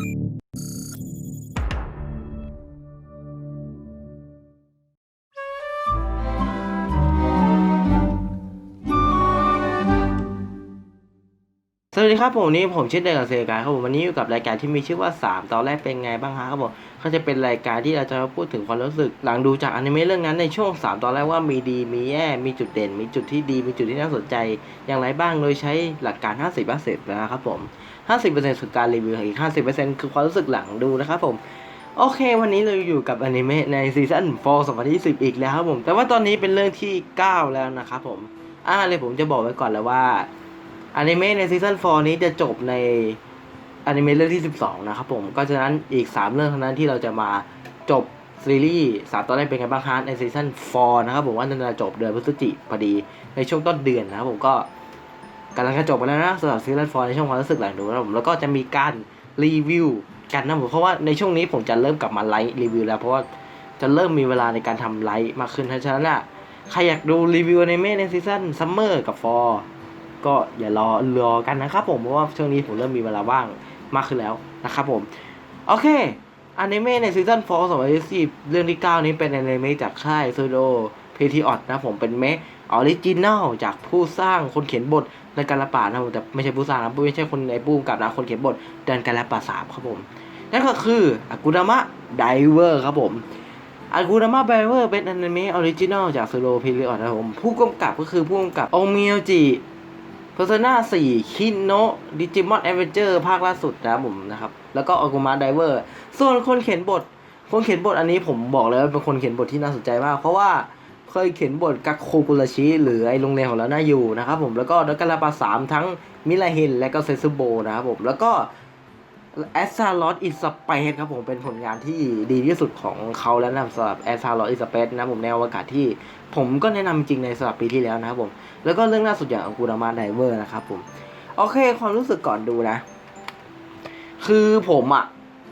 สวัสดีครับผมวันนี้ผมชื่อเดกับเซกายครับผมวันนี้อยู่กับรายการที่มีชื่อว่า 3 ตอนแรกเป็นไงบ้างฮะครับผมก็จะเป็นรายการที่เราจะมาพูดถึงความรู้สึก หลังดูจากอนิเมะเรื่องนั้นในช่วง 3 ตอนแรกว่ามีดีมีแย่มีจุดเด่น มีจุดที่ดี มีจุดที่น่าสนใจอย่างไรบ้างโดยใช้หลักการ 50 50นะครับผม 50%คือการรีวิวอีก 50%คือความรู้สึกหลังดูนะครับผมโอเค วันนี้เราอยู่กับอนิเมะในซีซั่น4 2020 อีกแล้วครับผม แต่ว่าตอนนี้เป็นเรื่องที่ 9 แล้วนะครับผม อ่าเลยผมจะบอกไว้ก่อนแล้วว่าอนิเมะในซีซั่น4นี้จะจบในอนิเมะเรื่องที่ 12 นะครับผม ก็ฉะนั้นอีก 3 เรื่องเท่านั้นที่เราจะมาจบซีรีส์สามตอนแรกเป็นไงบ้างฮะในซีซั่น4นะครับผมว่าจะจบเดือนพฤศจิกพอดีในช่วงต้นเดือนนะครับผมก็ กำลังจะจบไปแล้วนะสำหรับซีซั่น4ในช่วงความรู้สึกหลังดูนะผมแล้วก็จะมีการรีวิวกันนะผมเพราะว่าในช่วงนี้ผมจะเริ่มกลับมาไลฟ์รีวิวแล้วเพราะว่าจะเริ่มมีเวลาในการทำไลฟ์มากขึ้นเพราะฉะนั้นอะใครอยากดูรีวิวอนิเมในซีซั่นซัมเมอร์กับ fall ก็อย่ารอรอกันนะครับผมเพราะว่าช่วงนี้ผมเริ่มมีเวลาว่างมากขึ้นแล้วนะครับผม โอเคอนิเมะในซีซั่น4 2020 เรื่องที่ 9 นี้เป็นอนิเมะจากค่ายซูโดเพทีออดนะผมเป็นเมะออริจินัลจากผู้สร้างคนเขียนบท ในการละป่านะผมแต่ไม่ใช่ผู้สร้างนะไม่ใช่คนในปูมกับนะคนเขียนบทเดินการละป่าสามครับผมนั่นก็คืออากุดามะไดเวอร์ครับผมอากุดามะไดเวอร์เป็นอนิเมะออริจินัลจากซูโดเพทีออดนะครับผม ผู้กำกับก็คือผู้กำกับโอมิโอจิ Persona 4คิโนะดิจิมอนแอดเวนเจอร์ภาคล่าสุดนะผมนะครับ แล้วก็อ g กูมาไดเวอร์ ส่วนคนเขียนบท คนเขียนบทอันนี้ผมบอกเลยว่าเป็นคนเขียนบทที่น่าสนใจมาก เพราะว่า เคยเขียนบทกักโคกุราชิหรือไอโรงเรียนของเราน่าอยู่นะครับผมแล้วก็ดักกาลาปาสามทั้งมิลาเฮนและก็เซซุโบนะครับผมแล้วก็แอสซาลอ in Space ครับผมเป็นผลงานที่ดีที่สุดของเขาแล้วนะสำหรับแอสซาลอ in Space นะผมแนวอวกาศที่ ผมก็แนะนำจริงในสำหรับปีที่แล้วนะครับผมแล้วก็เรื่องล่าสุดอย่างอังกูรามาไดเวอร์นะครับผมโอเคความรู้สึกก่อนดูนะ คือผมอะ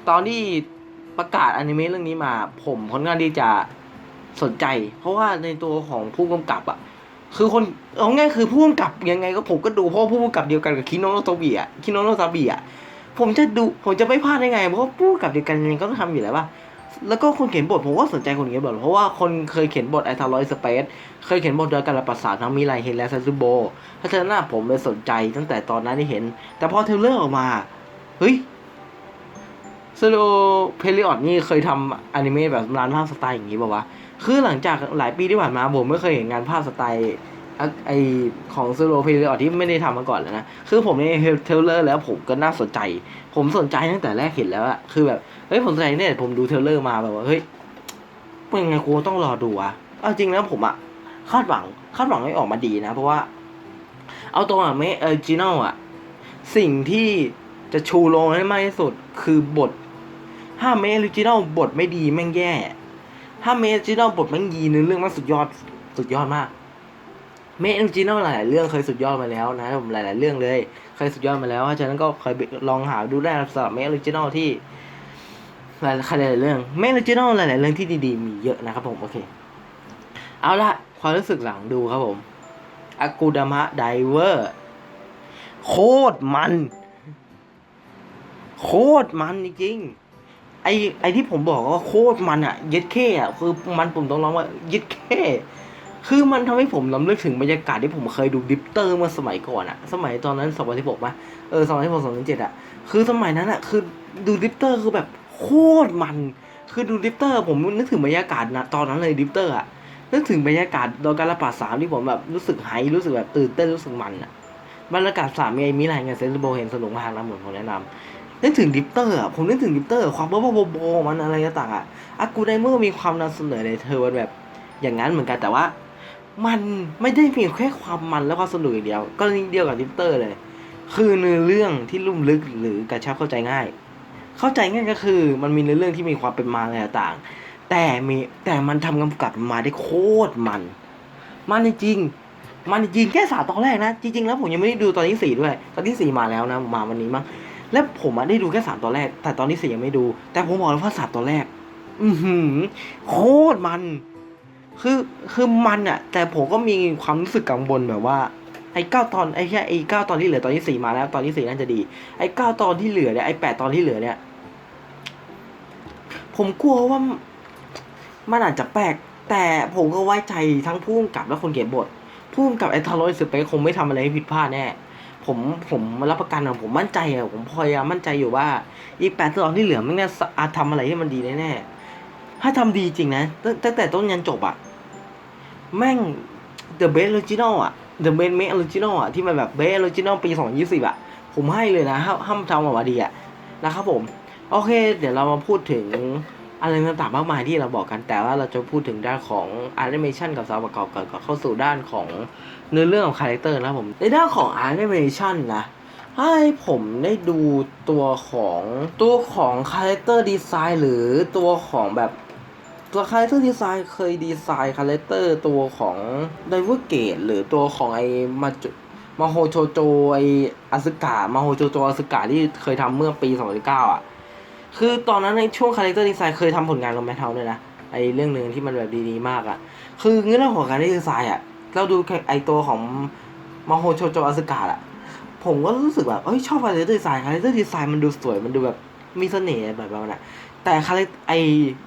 ตอนที่ประกาศอนิเมะเรื่องนี้มา ผมค่อนข้างที่จะ สนใจ เพราะว่าในตัวของผู้กำกับอะคือคนเอาง่ายคือผู้กำกับยังไงก็ผมก็ดูเพราะว่าผู้กำกับเดียวกันกับคิโนโนโตบิอะคิโนโนซาบิอะผมจะดูผมจะไม่พลาดได้ไง เพราะผู้กำกับเดียวกันยังไงก็ต้องทำอยู่แล้วว่าแล้วก็คนเขียนบทผมก็สนใจคนเขียนบทเพราะว่าคนเคยเขียนบทไอทารอยสเปซเคยเขียนบทโดยการละประสานทั้งมิไลเฮนและซัซูโบเพราะฉะนั้นผมเลยสนใจตั้งแต่ตอนนั้นที่เห็น แต่พอเทลเลอร์ออกมา เฮ้ยซโลเพลิออดนี่เคยทำอนิเมะแบบร้านภาพสไตล์อย่างนี้ป่าวะ คือหลังจากหลายปีที่ผ่านมาผมไม่เคยเห็นงานภาพสไตล์ไอของซโลเพลออที่ไม่ได้ทำมาก่อนเลยนะ คือผมในเทลเลอร์แล้วผมก็น่าสนใจ ผมสนใจตั้งแต่แรกเห็นแล้วอะคือแบบ เฮ้ยผมสนใจเนี่ยผมดูเทลเลอร์มาแบบว่า เฮ้ยเป็นไงกูต้องรอดูอะเอาจริงแล้วผมอะคาดหวังคาดหวังให้ออกมาดีนะ เพราะว่า เอาตัวอะเมออริจินอลอะสิ่งที่จะชูโรงให้มากที่สุดคือบท ถ้าเมออริจินอลบทไม่ดีแม่งแย่ ถ้าเมออริจินอลบทแม่งดีนื้อเรื่องมันสุดยอดสุดยอดมาก เมออริจินอลหลายๆเรื่องเคยสุดยอดมาแล้วนะผมหลาย ๆ เรื่องเลย เคยสุดยอดมาแล้วเพราะฉะนั้นก็เคยลองหาดูได้สำหรับเมออริจินอลที่หลายหลายๆเรื่องเมออริจินอลหลายๆเรื่องที่ดีๆมีเยอะนะครับผมโอเค เอาละความรู้สึกหลังดูครับผมอากูดามะไดเวอร์โคตรมัน โคตรมันจริงๆ ไอไอที่ผมบอกว่าโคตรมันอะเย็ดแค่อะคือมันผมต้องร้องว่าเย็ดแค่คือมันทำให้ผมลำลึกถึงบรรยากาศที่ผมเคยดูดิปเตอร์เมื่อสมัยก่อนอะสมัยตอนนั้น2016ป่ะเออ2016 2017องพันเจ็ดอะคือสมัยนั้นอะคือดูดิปเตอร์คือแบบโคตรมัน คือดูดิปเตอร์ ผมนึกถึงบรรยากาศนะตอนนั้นเลยดิปเตอร์อะนึกถึงบรรยากาศดอยการละปาดสามที่ผมแบบรู้สึกไฮรู้สึกแบบตื่นเต้นรู้สึกมันอะบรรยากาศสามมีไอ้มิไรเงี้ยเซนต์โบเห็นสนุกมากนะเหมือนผมแนะนำ นึกถึงดิปเตอร์อะผมนึกถึงดิปเตอร์ ความบ้าๆบอๆมันอะไรต่างๆอะอากูไดเมอร์มีความนำเสนอในเธอแบบ อย่างนั้นเหมือนกันแต่ว่า มันไม่ได้เพียงแค่ความมันและความสนุกอย่างเดียว ก็เดียวกับดิปเตอร์เลย คือเนื้อเรื่องที่ลุ่มลึกหรือกระชับเข้าใจง่าย เข้าใจง่ายก็คือมันมีเนื้อเรื่องที่มีความเป็นมาอะไรต่าง แต่มีแต่มันทำกำกับมาได้โคตรมัน มันจริงมันจริงแค่สาตอนแรกนะ จริงๆแล้วผมยังไม่ได้ดูตอนที่สี่ด้วย ตอนที่สี่มาแล้วนะมาวันนี้มั้ง แล้วผมอะได้ดูแค่สามตอนแรก แต่ตอนที่สี่ยังไม่ดู แต่ผมบอกเลยว่าสามตอนแรก อือหือโคตรมัน คือคือมันอะแต่ผมก็มีความรู้สึกกังวลแบบว่าไอ้เก้าตอนไอ้แค่ไอ้เก้าตอนที่เหลือตอนที่สี่มาแล้ว ตอนที่สี่น่าจะดี ไอ้เก้าตอนที่เหลือเนี่ยไอ้แปดตอนที่เหลือเนี่ย ผมกลัวว่ามันอาจจะแปลกแต่ผมก็ไว้ใจทั้งผู้กำกับและคนเขียนบทผู้กำกับไอ้ทารอยสเปคคงไม่ทำอะไรให้ผิดพลาดแน่ ผมผมรับประกันอะผมมั่นใจอะผมพยายามมั่นใจอยู่ว่าอีกแปดตอนที่เหลือมันเนี่ยอาจทำอะไรที่มันดีแน่ๆถ้าทำดีจริงนะตั้งแต่ต้นยันจบอะแม่ง The Best Original อะ The Best Make Original อะที่มันแบบ Best Original ปี2020อะผมให้เลยนะห้ามทำออกมาดีอะนะครับผม โอเค เดี๋ยวเรามาพูดถึง อะไรต่างๆมากมายที่เราบอกกันแต่ว่าเราจะพูดถึงด้านของแอนิเมชันกับซาวประกอบก่อนก่อนเข้าสู่ด้านของเนื้อเรื่องของคาแรคเตอร์นะผมในด้านของแอนิเมชันนะให้ผมได้ดูตัวของตัวของคาแรคเตอร์ดีไซน์หรือตัวของแบบตัวคาแรคเตอร์ดีไซน์เคยดีไซน์คาแรคเตอร์ตัวของไดเวอร์เกตหรือตัวของไอมาจุมาโฮโชโจไออาซึกะมาโฮโชโจอาซึกะที่เคยทำเมื่อปี 2019อะ คือตอนนั้นในช่วงคาแรคเตอร์ดีไซน์เคยทำผลงานลงแมทเทลด้วยนะไอเรื่องหนึ่งที่มันแบบดีๆมากอะ คือเรื่องของการดีไซน์อะ เราดูไอตัวของมาโฮโชโจอาซึกะอะ ผมก็รู้สึกแบบเอ้ยชอบคาแรคเตอร์ดีไซน์คาแรคเตอร์ดีไซน์มันดูสวยมันดูแบบมีเสน่ห์แบบนั้นอะแต่คาแรคไอ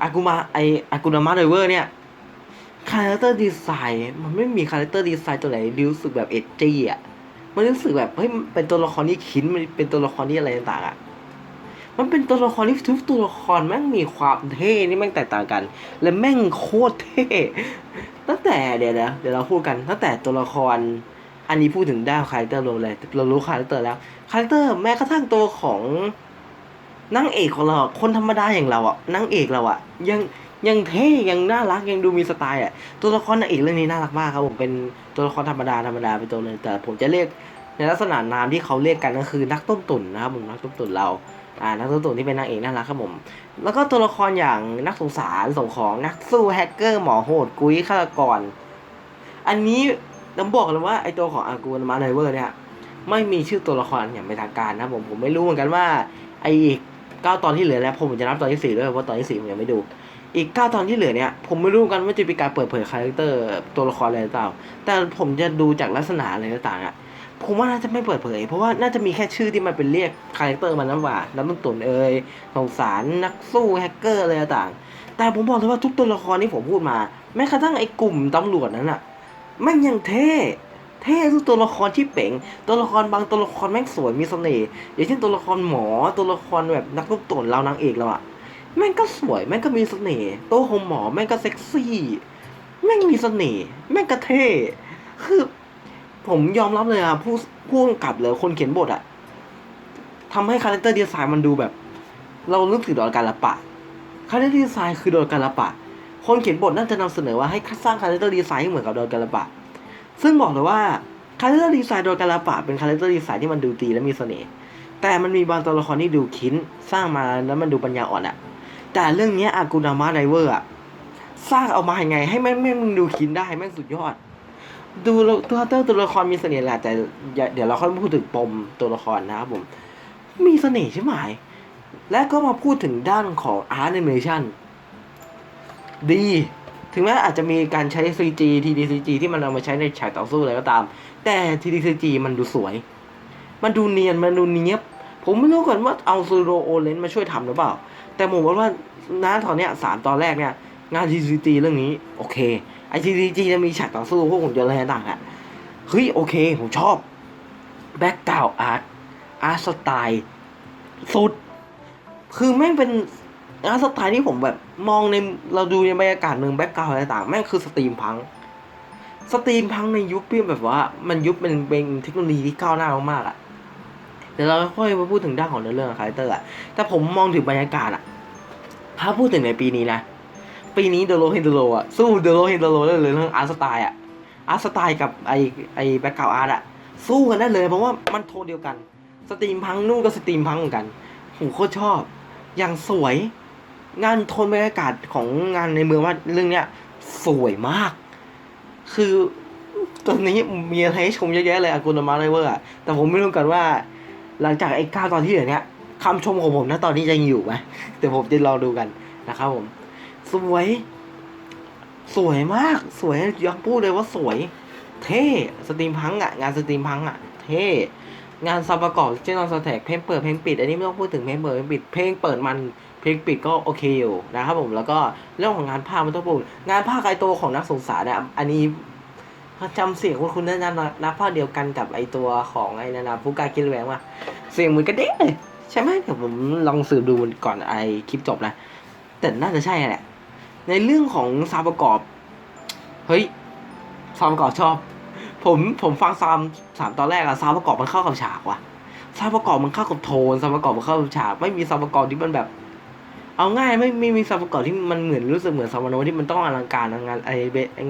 อากุมาไออากุนามาไดเวอร์เนี่ยคาแรคเตอร์ดีไซน์มันไม่มีคาแรคเตอร์ดีไซน์ตัวไหนรู้สึกแบบเอจจี้อะมันรู้สึกแบบเฮ้ยเป็นตัวละครที่คินมันเป็นตัวละครที่อะไรต่างๆอะ มันเป็นตัวละครที่ทุกตัวละครแม่งมีความเท่นี่แม่งแตกต่างกัน และแม่งโคตรเท่ตั้งแต่เดี๋ยวนะเดี๋ยวเราพูดกันตั้งแต่ตัวละคร อันนี้พูดถึงด้านคาแรคเตอร์รวมเลยเรารู้คาแรคเตอร์แล้วคาแรคเตอร์แม้กระทั่งตัวของนางเอกของเราคนธรรมดาอย่างเราอะนางเอกเราอะ ยังยังเท่ยังน่ารักยังดูมีสไตล์อะตัวละครนางเอกเรื่องนี้น่ารักมากครับผมเป็นตัวละครธรรมดาธรรมดาเป็นตัวเลยแต่ผมจะเรียกในลักษณะนามที่เขาเรียกกันก็คือนักต้มตุ๋นนะครับผมนักต้มตุ๋นเรา อ่านักต้ตุ๋นที่เป็นนางเอกน่ารักครับผม แล้วก็ตัวละครอย่างนักสงสารส่งของนักสู้แฮกเกอร์หมอโหดกุ้ยฆาตกร อันนี้ต้องบอกเลยว่าไอตัวของอากูนมาไนเวอร์เนี่ยไม่มีชื่อตัวละครอย่างเป็นทางการนะผมผมไม่รู้เหมือนกันว่าไออีกเก้าตอนที่เหลือแล้วผมจะนับตอนที่สี่ด้วยเพราะตอนที่สี่ผมยังไม่ดู อีกเก้าตอนที่เหลือเนี่ยผมไม่รู้เหมือนกันว่าจะมีการเปิดเผยคาแรคเตอร์ตัวละครอะไรหรือเปล่าแต่ผมจะดูจากลักษณะอะไรต่างๆอะ ผมว่าน่าจะไม่เปิดเผย เพราะว่าน่าจะมีแค่ชื่อที่มันเป็นเรียกคาแรคเตอร์มันนั่นว่าน้ำมันตุนเอ่ยสงสารนักสู้แฮกเกอร์อะไรต่างแต่ผมบอกเลยว่าทุกตัวละครที่ผมพูดมา แม้กระทั่งไอ้กลุ่มตำรวจนั้นอะแม่งยังเท่เท่ทุกตัวละครที่เป๋ง ตัวละครบางตัวละครแม่งสวยมีเสน่ห์อย่างเช่นตัวละครหมอตัวละครแบบนักรบตนเรานางเอกเราอะแม่งก็สวยแม่งก็มีเสน่ห์ตัวของหมอแม่งก็เซ็กซี่แม่งมีเสน่ห์แม่งก็เท่คือ ผมยอมรับเลยอะผู้ผู้กำกับหรือคนเขียนบทอะทำให้คาแรคเตอร์ดีไซน์มันดูแบบ เรานึกถึงดอนการละปะคาแรคเตอร์ดีไซน์คือดอนการละปะ คนเขียนบทน่าจะนำเสนอว่าให้สร้างคาแรคเตอร์ดีไซน์ให้เหมือนกับดอนการละปะ ซึ่งบอกเลยว่าคาแรคเตอร์ดีไซน์โดยการาปะเป็นคาแรคเตอร์ดีไซน์ที่มันดูดีและมีเสน่ห์แต่มันมีบางตัวละครที่ดูคินสร้างมาแล้วมันดูปัญญาอ่อนอะแต่เรื่องนี้อากูนามาไดเวอร์อะสร้างเอามายังไง ให้แม่งแม่งดูคินได้แม่งสุดยอด ดูตัวเตอร์ตัวละครมีเสน่ห์แหละแต่เดี๋ยวเราค่อยมาพูดถึงปมตัวละครนะครับผม มีเสน่ห์ใช่ไหม และก็มาพูดถึงด้านของอาร์ตแอนิเมชันดี ถึงแม้อาจจะมีการใช้ CG TDCG ที่มันเอามาใช้ในฉากต่อสู้อะไรก็ตาม แต่ TDCG มันดูสวย มันดูเนียน มันดูเนียบ ผมไม่รู้ก่อนว่าเอาซูโรโอเลนมาช่วยทำหรือเปล่า แต่ผมว่าน้าตอนเนี้ยสามตอนแรกเนี่ยงาน TDCG เรื่องนี้ โอเค ไอ TDCG จะมีฉากต่อสู้พวกผมจะอะไรต่างๆอะเฮ้ยโอเค ผมชอบแบ็กกราวอาร์ตอาร์ตสไตล์สุด คือแม่งเป็นอาร์ตสไตล์ที่ผมแบบมองในเราดูในบรรยากาศเมืองแบ็กกราวอะไรต่างแม่งคือสตรีมพังสตรีมพังในยุคที่แบบว่า มันยุคเป็นเป็นเทคโนโลยีที่ก้าวหน้ามากๆอะ่ะเดี๋ยวเราค่อยมาพูดถึงด้านของเนื้อเรื่องคาแรคเตอร์อะแต่ผมมองถึงบรรยากาศอะ ถ้าพูดถึงในปีนี้นะ ปีนี้เดโลเฮนเดโลอะสู้เดโลเฮนเดโลได้เลยเรื่องอาร์ตสไตล์อะอาร์ตสไตล์กับไอไอแบ็กกราวอาร์ตอะสู้กันได้เลยเพราะว่ามันโทนเดียวกัน สตรีมพังนู่นก็สตรีมพังเหมือนกันผมโคตรชอบ อย่างสวย งานโทนบรรยากาศของงานในเมืองว่าเรื่องเนี้ยสวยมาก คือตอนนี้มีอะไรให้ชมเยอะแยะเลยอากุนมาเลยเวอร์แต่ผมไม่รู้กันว่า หลังจากไอ้ก้าตอนที่เหลือเนี้ยคำชมของผมนะตอนนี้จะยังอยู่ไหมเดี๋ยวผมจะลองดูกันนะครับผม สวย สวยมาก สวยยังพูดเลยว่าสวย เท่ สตรีมพังอะงานสตรีมพังอะเท่ งานซับประกอบเช่นนอนสแต็กเพลงเปิดเพลงปิด อันนี้ไม่ต้องพูดถึงเพลงเปิดเพลงปิด เพลงเปิดมัน เพลงปิดก็โอเคอยู่นะครับผม แล้วก็เรื่องของงานภาคมันต้องพูดงานภาคไอตัวของนักสงสารเนี่ย อันนี้จำเสียงคุณคุณนั่นนะนักภาคเดียวกันกับไอตัวของไอ้นานาผู้กล้าคิดแหวงว่าเสียงเหมือนกันเด้เลยใช่ไหมเดี๋ยวผมลองสืบดูก่อนไอคลิปจบนะ แต่น่าจะใช่แหละ ในเรื่องของซาวประกอบ เฮ้ยซาวประกอบชอบ ผมผมฟังซามสามตอนแรกอะซาวประกอบมันเข้ากับฉากว่ะซาวประกอบมันเข้ากับโทนซาวประกอบมันเข้ากับฉากไม่มีซาวประกอบที่มันแบบ เอาง่ายไม่ไม่มีซาวประกอบที่มันเหมือนรู้สึกเหมือนซาวโนที่มันต้องอลังการงานไอ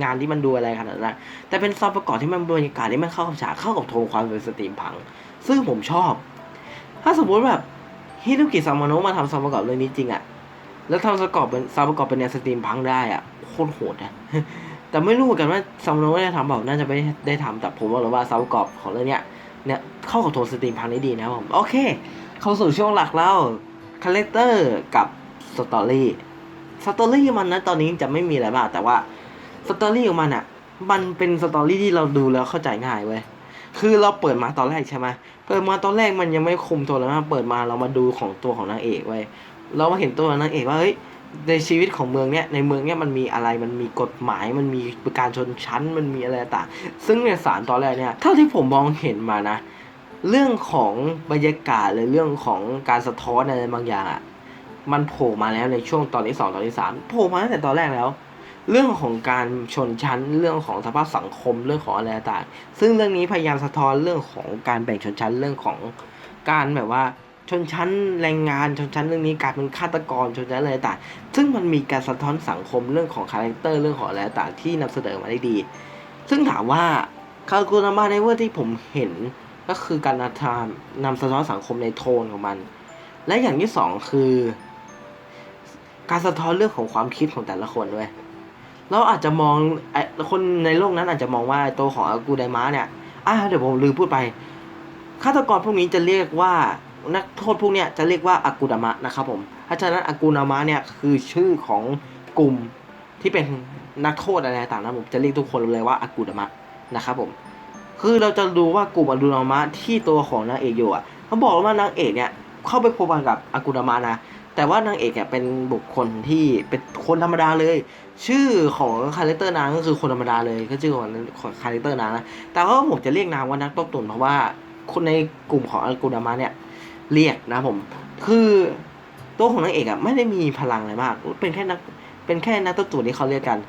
งานที่มันดูอะไรขนาดนั้นแต่เป็นซาวประกอบที่มันบรรยากาศที่มันเข้ากับฉากเข้ากับโทนความเป็นสตรีมพัง ซึ่งผมชอบ ถ้าสมมติแบบฮิโรกิซามโนะมาทำซาวประกอบเรื่องนี้จริงอะ แล้วทำซาประกอบเป็นซาวประกอบเป็นแนวสตรีมพังได้อะโคตรโหดอะแต่ไม่รู้เหมือนกันว่าซามโนะได้ทำเปล่าน่าจะไม่ได้ทำแต่ผมบอกเลยว่าซาวประกอบของเรื่องเนี้ยเนี่ยเข้ากับโทนสตรีมพังได้ดีนะผมโอเค เข้าสู่ช่วงหลักแล้วคาแรคเตอร์กับสตอรี่สตอรี่มันนะตอนนี้จะไม่มีอะไรบ้างแต่ว่าสตอรี่ของมันอะมันเป็นสตอรี่ที่เราดูแล้วเข้าใจง่ายเว้ยคือเราเปิดมาตอนแรกใช่ไหมเปิดมาตอนแรกมันยังไม่คุมตัวแล้วนะเปิดมาเรามาดูของตัวของนางเอกเว้ เรามาเห็นตัวนางเอกว่าเฮ้ยในชีวิตของเมืองเนี้ยในเมืองเนี้ยมันมีอะไรมันมีกฎหมายมันมีการชนชั้นมันมีอะไรต่างซึ่งในสารตอนแรกเนี่ยเท่าที่ผมมองเห็นมานะ เรื่องของบรรยากาศหรือเรื่องของการสะท้อนอะไรบางอย่างอะมันโผล่มาแล้วในช่วงตอนที่สองตอนที่สามโผล่มาตั้งแต่ตอนแรกแล้ว เรื่องของการชนชั้นเรื่องของสภาพสังคมเรื่องของอะไรต่างซึ่งเรื่องนี้พยายามสะท้อนเรื่องของการแบ่งชนชั้นเรื่องของการแบบว่า ชนชั้นแรงงานชนชั้นเรื่องนี้กลายเป็นฆาตกรชนชั้นอะไรต่างซึ่งมันมีการสะท้อนสังคมเรื่องของคาแรคเตอร์เรื่องของอะไรต่างที่นำเสนอมาได้ดี ซึ่งถามว่าคาโกนามาในเวอร์ที่ผมเห็นก็คือการนำทามนำสะท้อนสังคมในโทนของมัน และอย่างที่สองคือ การสะท้อนเรื่องของความคิดของแต่ละคนด้วยเราอาจจะมองไอคนในโลกนั้นอาจจะมองว่าตัวของอากูไดมะเนี่ยอ่าเดี๋ยวผมลืมพูดไปฆาตกรพวกนี้จะเรียกว่า นักโทษพวกเนี้ยจะเรียกว่าอากูดามะนะครับผมเพราะฉะนั้นอากูดามะเนี่ยคือชื่อของกลุ่มที่เป็นนักโทษอะไรต่างๆนะผมจะเรียกทุกคนเลยว่าอากูดามะนะครับผมคือเราจะดูว่ากลุ่มอดุลามะที่ตัวของนางเอกอยู่อะเขาบอกว่านางเอกเนี่ยเข้าไปพัวพันกับอากุดามะนะแต่ว่านางเอกเนี่ยเป็นบุคคลที่เป็นคนธรรมดาเลย ชื่อของคาแรคเตอร์นางก็คือคนธรรมดาเลยก็ชื่อของของคาแรคเตอร์นางนะแต่ว่าผมจะเรียกนางว่านักตบตุนเพราะว่าคนในกลุ่มของอากุดามะเนี่ย เรียกนะผม คือตัวของนางเอกอะไม่ได้มีพลังอะไรมาก เป็นแค่นักเป็นแค่นักตบตุนที่เขาเรียกกัน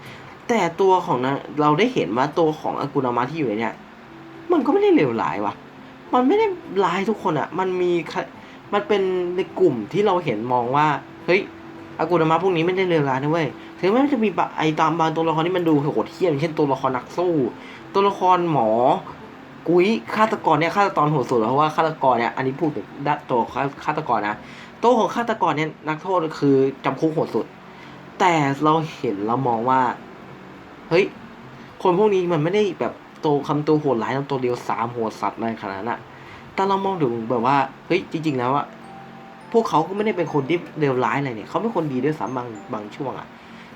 แต่ตัวของนางเราได้เห็นว่าตัวของอากุดามะที่อยู่ในเนี่ยมันก็ไม่ได้เลวร้ายว่ะ มันไม่ได้ร้ายทุกคนอะ่ะมันมีมันเป็นในกลุ่มที่เราเห็นมองว่า เฮ้ยอากูดามะพวกนี้ไม่ได้เลวร้ายนะเว้ย ถึงแม้จะมีไอตามบางตัวละครที่มันดูโหดเหี้ยมเช่นตัวละครนักสู้ ตัวละครหมอ กุ้ยฆาตกรเนี่ยฆาตกรโหดสุดเพราะว่าฆาตกรเนี่ยอันนี้พูดถึงด้านตัวฆาตกรนะตัวของฆาตกรเนี่ยนักโทษคือจำคุกโหดสุด แต่เราเห็นเรามองว่า เฮ้ย คนพวกนี้มันไม่ได้แบบตัวคำตัวโหดร้ายตัวเดียวสามโหดสัตว์อะไรขนาดนั้นอะแต่เรามองถึงแบบว่าเฮ้ยจริง ๆ แล้วอะพวกเขาก็ไม่ได้เป็นคนที่เลวร้ายอะไรเนี่ยเขาเป็นคนดีด้วยซ้ำบางบางช่วงอะ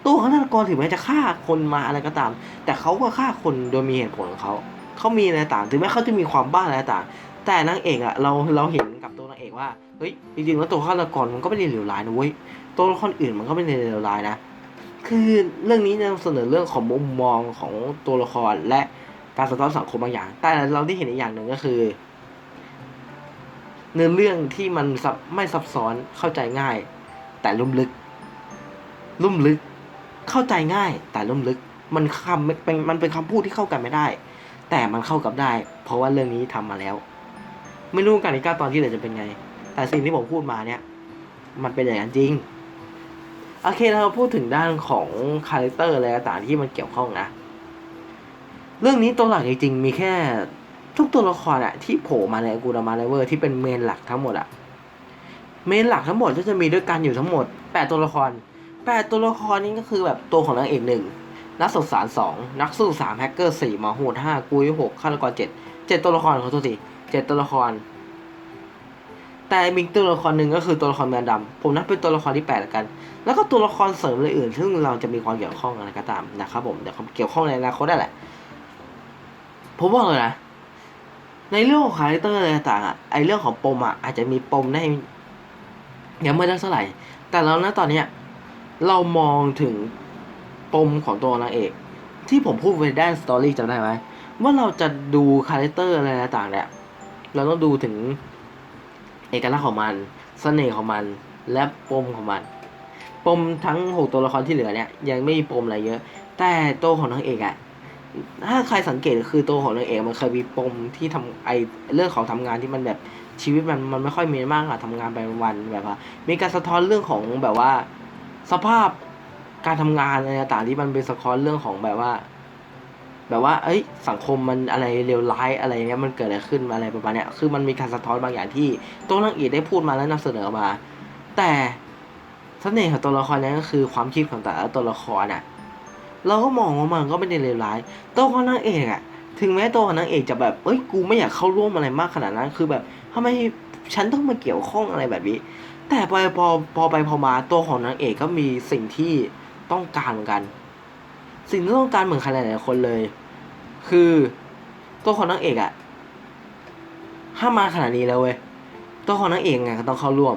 ตัวของฆาตกรถึงแม้จะฆ่าคนมาอะไรก็ตาม แต่เขาก็ฆ่าคนโดยมีเหตุผลของเขา เขามีอะไรต่างถึงแม้เขาจะมีความบ้าอะไรต่างแต่นางเอกอะเราเราเห็นกับตัวนางเอกว่าเฮ้ยจริงๆแล้วตัวฆาตกรมันก็ไม่ได้เลวร้ายนะเว้ยตัวละครอื่นมันก็ไม่ได้เลวร้ายนะ คือเรื่องนี้นำเสนอเรื่องของมุมมองของตัวละครและการสะท้อนสังคมบางอย่าง แต่เราได้เห็นอีกอย่างหนึ่งก็คือ เนื้อเรื่องที่มันไม่ซับซ้อนเข้าใจง่าย แต่ลุ่มลึก ลุ่มลึก เข้าใจง่าย แต่ลุ่มลึก มันคำเป็นมันเป็นคำพูดที่เข้ากันไม่ได้ แต่มันเข้ากับได้ เพราะว่าเรื่องนี้ทำมาแล้ว ไม่รู้กันอีกาตอนที่เหลือจะเป็นไง แต่สิ่งที่ผมพูดมาเนี่ย มันเป็นอย่างนั้นจริง โอเคเราพูดถึงด้านของคาแรคเตอร์อะไรต่างที่มันเกี่ยวข้องนะ เรื่องนี้ตัวหลักจริงๆมีแค่ทุกตัวละครอะที่โผล่มาในกูรามาเลเวอร์ที่เป็นเมนหลักทั้งหมดอะเมนหลักทั้งหมดก็จะมีด้วยกันอยู่ทั้งหมดแปดตัวละครแปดตัวละครนี้ก็คือแบบตัวของนางเอกหนึ่ง นักสงสารสองนักสู้สามแฮกเกอร์สี่หมาโหดห้ากุยหกฆาตกรเจ็ดเจ็ดตัวละครขอโทษทีเจ็ดตัวละคร แต่มีตัวละครหนึ่งก็คือตัวละครแมนดำผมนับเป็นตัวละครที่แปดละกัน แล้วก็ตัวละครเสริมอะไรอื่น ซึ่งเราจะมีความเกี่ยวข้องอะไรก็ตามนะครับผมเดี๋ยวเกี่ยวข้องในอนาคตได้แหละผมบอกเลยนะในเรื่องของคาแรคเตอร์อะไรต่างอะไอเรื่องของปมอะอาจจะมีปมได้ยังไม่ได้เท่าไหร่ แต่แล้วนะตอนเนี้ยเรามองถึง ปมของตัวนางเอก ที่ผมพูดไปด้านสตอรี่จำได้ไหมว่าเราจะดูคาแรคเตอร์อะไรต่างๆเนี่ยเราต้องดูถึงเอกลักษณ์ของมันเสน่ห์ของมัน และปมของมัน ปมทั้งหกตัวละครที่เหลือเนี่ย ยังไม่มีปมอะไรเยอะ แต่ตัวของนางเอกอะถ้าใครสังเกตคือตัวของนางเอกมันเคยมีปมที่ทำไอเรื่องของทำงานที่มันแบบชีวิตมันมันไม่ค่อยมีมากอะทำงานไปวันแบบว่า มีการสะท้อนเรื่องของแบบว่า สภาพ การทำงานอะไรต่างที่มันเป็นสะท้อนเรื่องของแบบว่า แบบว่า เอ้ย สังคมมันอะไรเลวร้ายอะไรเงี้ยมันเกิดอะไรขึ้นอะไรประมาณเนี้ยคือมันมีการสะท้อนบางอย่างที่ตัวนางเอกได้พูดมาและนำเสนอมา แต่เสน่ห์ของตัวละครนี้ก็คือความคิดของแต่ละตัวละครน่ะ เราก็มองว่ามันก็ไม่ได้เลวร้ายตัวของนางเอกอะ ถึงแม้ตัวของนางเอกจะแบบ เอ้ย กูไม่อยากเข้าร่วมอะไรมากขนาดนั้น คือแบบทำไมฉันต้องมาเกี่ยวข้องอะไรแบบนี้ แต่พอพอพอไปพอมาตัวของนางเอกก็มีสิ่งที่ ต้องการเหมือนกัน สิ่งที่ต้องการเหมือนใครหลายๆคนเลย คือตัวของนางเอกอะถ้ามมาขนาดนี้แล้วเว้ยตัวของนางเอกไงก็ต้องเข้าร่วม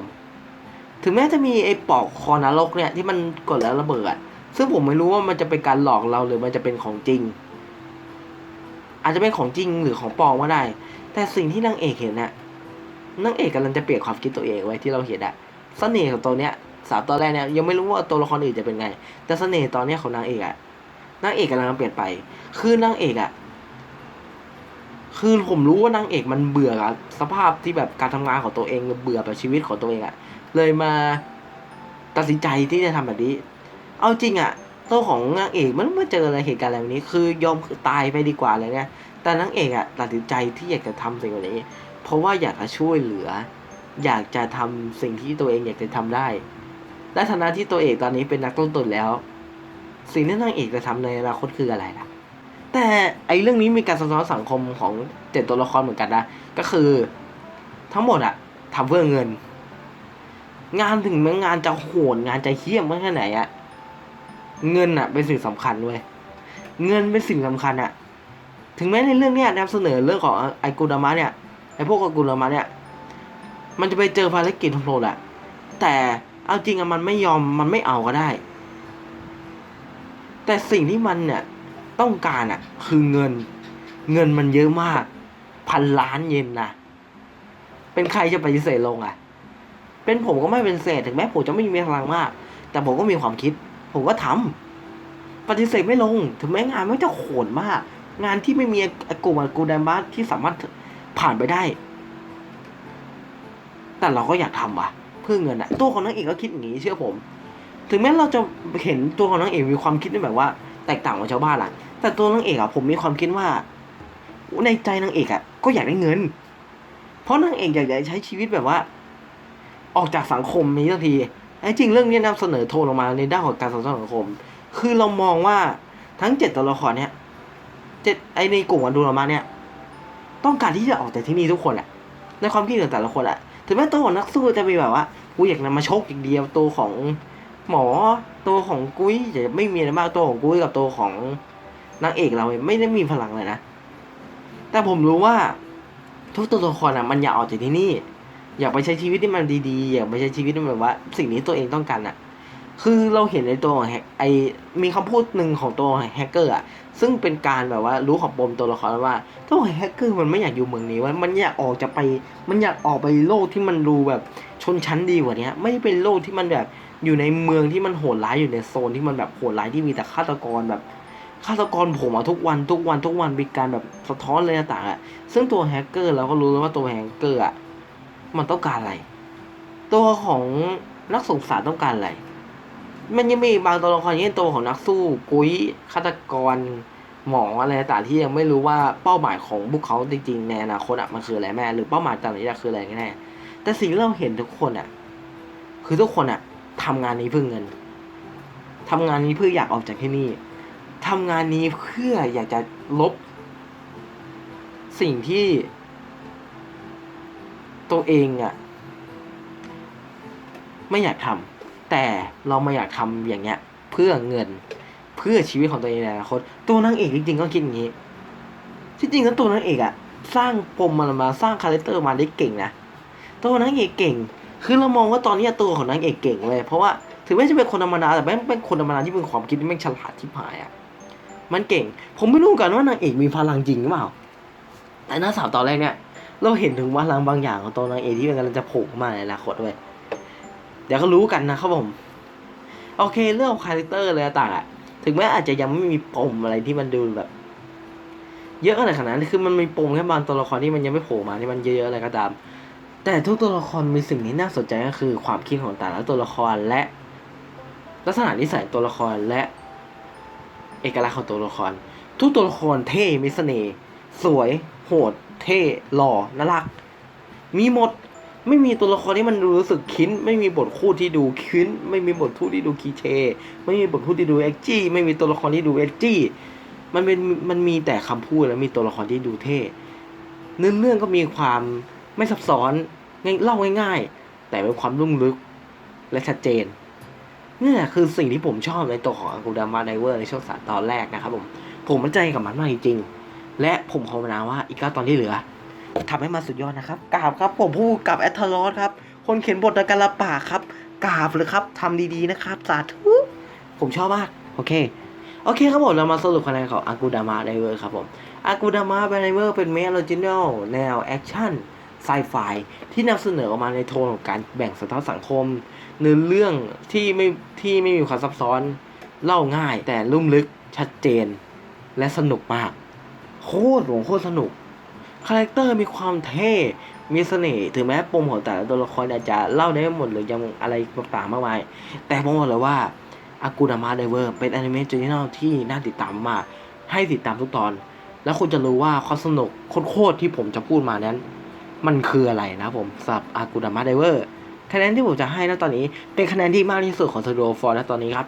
ถึงแม้จะมีไอ้ปอกคอนรกเนี่ยที่มันกดแล้วระเบิด ซึ่งผมไม่รู้ว่ามันจะเป็นการหลอกเราหรือมันจะเป็นของจริง อาจจะเป็นของจริงหรือของปลอมก็ได้ แต่สิ่งที่นางเอกเห็นน่ะนางเอกกำลังจะเปลี่ยนความคิดตัวเองไว้ที่เราเห็นอะเสน่ห์ของตัวเนี้ย สามตอนแรกเนี่ยยังไม่รู้ว่าตัวละครอื่นจะเป็นไง แต่เสน่ห์ตอนเนี้ยของนางเอกอะนางเอกกำลังเปลี่ยนไป คือนางเอกอะคือผมรู้ว่านางเอกมันเบื่อกับสภาพที่แบบการทำงานของตัวเองเบื่อแบบชีวิตของตัวเองอะเลยมาตัดสินใจที่จะทำแบบนี้ เอาจริงอะตัวของนางเอกมันมาเจออะไรเหตุการณ์อะไรแบบนี้ คือยอมตายไปดีกว่าเลยเนี่ยแต่นางเอกอะตัดสินใจที่อยากจะทำสิ่งแบบนี้ เพราะว่าอยากจะช่วยเหลือ อยากจะทำสิ่งที่ตัวเองอยากจะทำได้ และฐานะที่ตัวเอกตอนนี้เป็นนักต้นตนแล้ว สิ่งที่นางเอกจะทำในอนาคตคืออะไรล่ะ แต่ไอเรื่องนี้มีการสะท้อนสังคมของเจ็ดตัวละครเหมือนกันนะ ก็คือทั้งหมดอะทำเพื่อเงิน งานถึงแม้งานจะโหดงานจะเฮี้ยมมากแค่ไหนอะเงินอะเป็นสิ่งสำคัญเว้ยเงินเป็นสิ่งสำคัญอะถึงแม้ในเรื่องเนี้ยนำเสนอเรื่องของไอกูดามะเนี่ยไอพวกกูดามะเนี่ย มันจะไปเจอภารกิจทั้งหมดอะแต่ เอาจริงอะมันไม่ยอมมันไม่เอาก็ได้ แต่สิ่งที่มันเนี่ยต้องการอะคือเงิน เงินมันเยอะมาก พันล้านเยนนะเป็นใครจะปฏิเสธลงอะเป็นผมก็ไม่เป็นเศษถึงแม้ผมจะไม่มีพลังมาก แต่ผมก็มีความคิด ผมก็ทำปฏิเสธไม่ลง ถึงแม้งานไมันจะโหดมาก งานที่ไม่มีกลุ่มอากูดามะที่สามารถผ่านไปได้ แต่เราก็อยากทำว่ะ เพื่อเงินอะตัวของนางเอกก็คิดอย่างนี้เชื่อผม ถึงแม้เราจะเห็นตัวของนางเอกมีความคิดที่แบบว่า แตกต่างกับชาวบ้านอะแต่ตัวนางเอกอะผมมีความคิดว่า ในใจนางเอกอะก็อยากได้เงิน เพราะนางเอกอยากจะใช้ชีวิตแบบว่า ออกจากสังคมนี้สักทีไอ้จริงเรื่องนี้นำเสนอโทนออกมาในด้านของการสอนสังคม คือเรามองว่าทั้งเจ็ดตัวละครเนี่ยเจ็ดไอในกลุ่มวันดูรามาเนี่ย ต้องการที่จะออกจากที่นี่ทุกคนแหละในความคิดของแต่ละคนแหละ ถึงแม้ตัวของนักสู้จะมีแบบว่ากูอยากนำมาชกอย่างเดียวตัวของหมอตัวของกุ้ยจะไม่มีอะไรมากตัวของกุ้ยกับตัวของนางเอกเราไม่ได้มีพลังเลยนะ แต่ผมรู้ว่า ทุกตัวละครอะมันอยากออกจากที่นี่ อยากไปใช้ชีวิตที่มันดีๆ อยากไปใช้ชีวิตที่มันแบบว่า สิ่งนี้ตัวเองต้องการอะ คือเราเห็นในตัวของไอมีคำพูดหนึ่งของตัวแฮกเกอร์อะ ซึ่งเป็นการแบบว่ารู้ของปมตัวละครว่าตัวของแฮกเกอร์มันไม่อยากอยู่เมืองนี้ว่ามันอยากออกจะไป มันอยากออกไปโลกที่มันดูแบบชนชั้นดีกว่านี้ไม่เป็นโลกที่มันแบบอยู่ในเมืองที่มันโหดร้ายอยู่ในโซนที่มันแบบโหดร้ายที่มีแต่ฆาตกรแบบฆาตกรโผมมาทุกวันทุกวันทุกวันมีการแบบสะท้อนอะไรต่างอะซึ่งตัวแฮกเกอร์เราก็รู้แล้วว่าตัวแฮกเกอร์อะมันต้องการอะไร ตัวของนักสงสารต้องการอะไร มันยังมีบางตัวละครอย่างเช่นตัวของนักสู้กุ้ยฆาตกรหมออะไรต่างที่ยังไม่รู้ว่าเป้าหมายของพวกเขาจริงๆในอนาคตอะมันคืออะไรแม่หรือเป้าหมายต่างๆคืออะไรกันแน่แต่สิ่งที่เราเห็นทุกคนอะ คือทุกคนอะทำงานนี้เพื่อเงินทำงานนี้เพื่ออยากออกจากที่นี่ทำงานนี้เพื่ออยากจะลบ สิ่งที่ ตัวเองอะ ไม่อยากทำ แต่เรามาอยากทำอย่างเงี้ย เพื่อเงินเพื่อชีวิตของตัวเองในอนาคตตัวนางเอกจริงๆก็คิดอย่างนี้ ที่จริงแล้วตัวนางเอกอะสร้างปมมันมาสร้างคาแรคเตอร์มาได้เก่งนะตัวนางเอกเก่ง คือเรามองว่าตอนนี้ตัวของนางเอกเก่งเลยเพราะว่าถึงแม้จะเป็นคนธรรมดาแต่แม่งเป็นคนธรรมดาที่มีความคิดที่แม่งฉลาดที่หายอะมันเก่ง ผมไม่รู้กันว่านางเอกมีพลังจริงหรือเปล่าแต่หน้าสาวตอนแรกเนี่ย เราเห็นถึงพลังบางอย่างของตัวนางเอกที่มันกำลังจะโผล่มาในอนาคตด้วย เดี๋ยวก็รู้กันนะครับผม โอเคเรื่องคาแรคเตอร์อะไรต่างอะถึงแม้อาจจะยังไม่มีปมอะไรที่มันดูแบบ เยอะอะไรขนาดนั้นคือมันมีปมแค่บางตัวละครที่มันยังไม่โผล่มาที่มันเยอะๆอะไรก็ตาม แต่ทุกตัวละครมีสิ่งที่น่าสนใจก็คือ ความคิดของแต่ละตัวละครและ ลักษณะนิสัยตัวละครและเอกลักษณ์ของตัวละคร ทุกตัวละครเท่มีเสน่ห์สวย โหด เท่หล่อน่ารัก มีหมด ไม่มีตัวละครที่มันรู้สึกคิ้น ไม่มีบทคู่ที่ดูคิ้น ไม่มีบทคู่ที่ดูคีเช ไม่มีบทคู่ที่ดูเอ็กจี้ ไม่มีตัวละครที่ดูเอ็กจี้ มันเป็นมันมีแต่คำพูดแล้วมีตัวละครที่ดูเท่เนื้อเรื่องก็มีความไม่ซับซ้อนง่ายเล่าง่ายๆ แต่เป็นความลุ่มลึกและชัดเจนนี่แหละคือสิ่งที่ผมชอบในตัวของอังกูดามาไดเวอร์ในช่วงสามตอนแรกนะครับผม ผมมั่นใจกับมันมากจริงๆและผมภาวนาว่าอีกเก้าตอนที่เหลือ ทำให้มันสุดยอดนะครับกราบครับ ผมผู้กับแอทารอสครับ คนเขียนบทในการละปาครับกราบเลยครับทำดีๆนะครับ สาธุผมชอบมาก โอเค โอเคครับผม เรามาสรุปคะแนนของอากูดามาไดเวอร์ครับผมอากูดามาไดเวอร์เป็นเมออริจินอลแนวแอคชั่นไซไฟที่นำเสนอออกมาในโทนของการแบ่งสะท้อนสังคมเนื้อเรื่องที่ไม่ที่ไม่มีความซับซ้อนเล่าง่าย แต่ลุ่มลึกชัดเจน และสนุกมาก โคตรหลงโคตรสนุก คาแรคเตอร์มีความเท่ มีเสน่ห์ ถึงแม้ปมของแต่ละตัวละครอาจจะเล่าได้ไม่หมดหรือยังอะไรต่างๆมากมาย แต่ผมบอกเลยว่าอากูดามาไดเวอร์เป็นแอนิเมะจูนิอลที่น่าติดตามมาก ให้ติดตามทุกตอน แล้วคุณจะรู้ว่าความสนุกโคตรๆที่ผมจะพูดมานั้น มันคืออะไรนะผมสำหรับอากูดามาไดเวอร์คะแนนที่ผมจะให้นะตอนนี้ เป็นคะแนนที่มากที่สุดของ s ู d โ o ฟอร์นะตอนนี้ครับ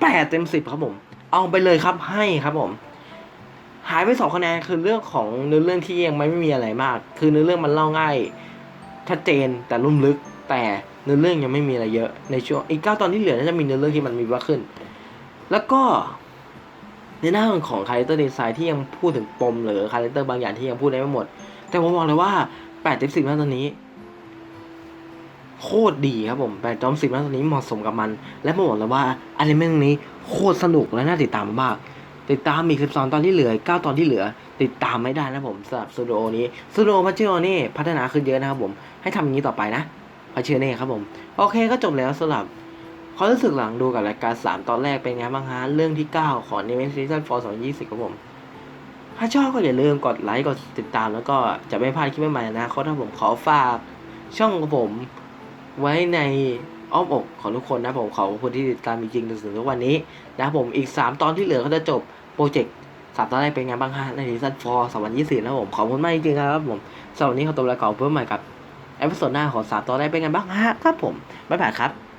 แปดเต็มสิบครับผม เอาไปเลยครับให้ครับผม หายไปสองคะแนนคือเรื่องของเนื้อเรื่องที่ยังไม่ไม่มีอะไรมาก คือเนื้อเรื่องมันเล่าง่ายชัดเจนแต่ลุ่มลึก แต่เนื้อเรื่องยังไม่มีอะไรเยอะในช่วงอีกเก้าตอนที่เหลือน่าจะมีเนื้อเรื่องที่มันมีมากขึ้น แล้วก็ในหน้าของคาแรคเตอร์ดีไซน์ที่ยังพูดถึงปมหรือคาแรคเตอร์บางอย่างที่ยังพูดได้ไม่หมด แต่ผมบอกเลยว่าแปดเต็มสิบตอนนี้ โคตรดีครับผมแปดจอมสิบตอนนี้เหมาะสมกับมัน และผมบอกเลยว่าอนิเมะเรื่องนี้โคตรสนุกและน่าติดตามมาก ติดตามอีก 12 ตอนที่เหลือ 9 ตอนที่เหลือ ติดตามไม่ได้นะผมสำหรับสตูดิโอนี้สตูดิโอพัชเชอร์นี่พัฒนาขึ้นเยอะนะครับผมให้ทำอย่างนี้ต่อไปนะพัชเชอร์นี่ครับผม โอเคก็จบแล้วสำหรับความรู้สึกหลังดูกับรายการ 3 ตอนแรกเป็นไงบ้างฮะเรื่องที่ 9 ของ n i m e Season 4 2020ครับผม ถ้าชอบก็อย่าลืมกดไลค์กดติดตามแล้วก็จะไม่พลาดคลิปใหม่ๆนะเขาถ้าผมขอฝาก ช่องของผมไว้ในอ้อมอกของทุกคนนะผมขอบคุณที่ติดตามจริงๆจนถึงทุกวันนี้นะครับผมอีก 3 ตอนที่เหลือก็จะจบ โปรเจกต์สามตอนแรกเป็นไงบ้างฮะในซีซั่น4 2020นะครับผมขอบคุณมากจริงๆครับผมสำหรับวันนี้ขอตัวลาก่อนเพื่อใหม่กับเอพิโซดหน้าของสามตอนแรกเป็นไงบ้างฮะครับผมบ๊ายบายครับ